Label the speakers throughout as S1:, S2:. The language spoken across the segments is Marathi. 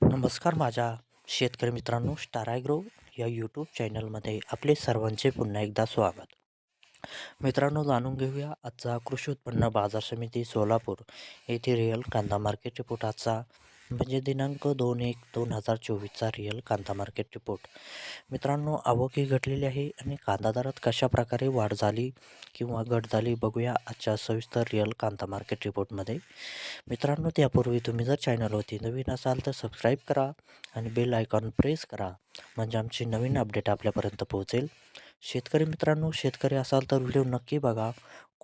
S1: नमस्कार माझ्या शेतकरी मित्रांनो स्टार ॲग्रो या यूट्यूब चॅनलमध्ये आपले सर्वांचे पुन्हा एकदा स्वागत. मित्रांनो जाणून घेऊया आजचा कृषी उत्पन्न बाजार समिती सोलापूर येथे रिअल कांदा मार्केट रिपोर्ट आजचा म्हणजे दिनांक दोन एक दोन हजार चोवीसचा रिअल कांदा मार्केट रिपोर्ट. मित्रांनो आवक ही घटलेली आहे आणि कांदा दरात कशा प्रकारे वाढ झाली किंवा घट झाली बघूया आजच्या सविस्तर रिअल कांदा मार्केट रिपोर्टमध्ये. मित्रांनो त्यापूर्वी तुम्ही जर चॅनलवरती नवीन असाल तर सबस्क्राईब करा आणि बेल आयकॉन प्रेस करा म्हणजे आमची नवीन अपडेट आपल्यापर्यंत पोहोचेल. शेतकरी मित्रांनो शेतकरी असाल तर व्हिडिओ नक्की बघा.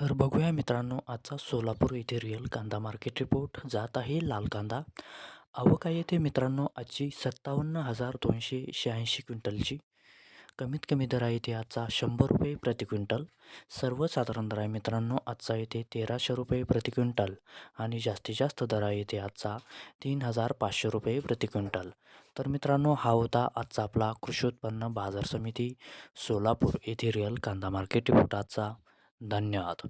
S1: तर बघूया मित्रांनो आजचा सोलापूर येथे रिअल कांदा मार्केट रिपोर्ट जात आहे लाल कांदा. आवक आहे येथे मित्रांनो आजची सत्तावन्न हजार दोनशे शहाऐंशी क्विंटलची. कमीत कमी दर आहे इथे आजचा शंभर रुपये प्रति क्विंटल. सर्वसाधारण दर आहे मित्रांनो आजचा येथे तेराशे रुपये प्रति क्विंटल. आणि जास्तीत जास्त दर आहे इथे आजचा तीन हजार पाचशे रुपये प्रति क्विंटल. तर मित्रांनो हा होता आजचा आपला कृषी उत्पन्न बाजार समिती सोलापूर येथे रिअल कांदा मार्केट रिपोर्ट आजचा. धन्यवाद.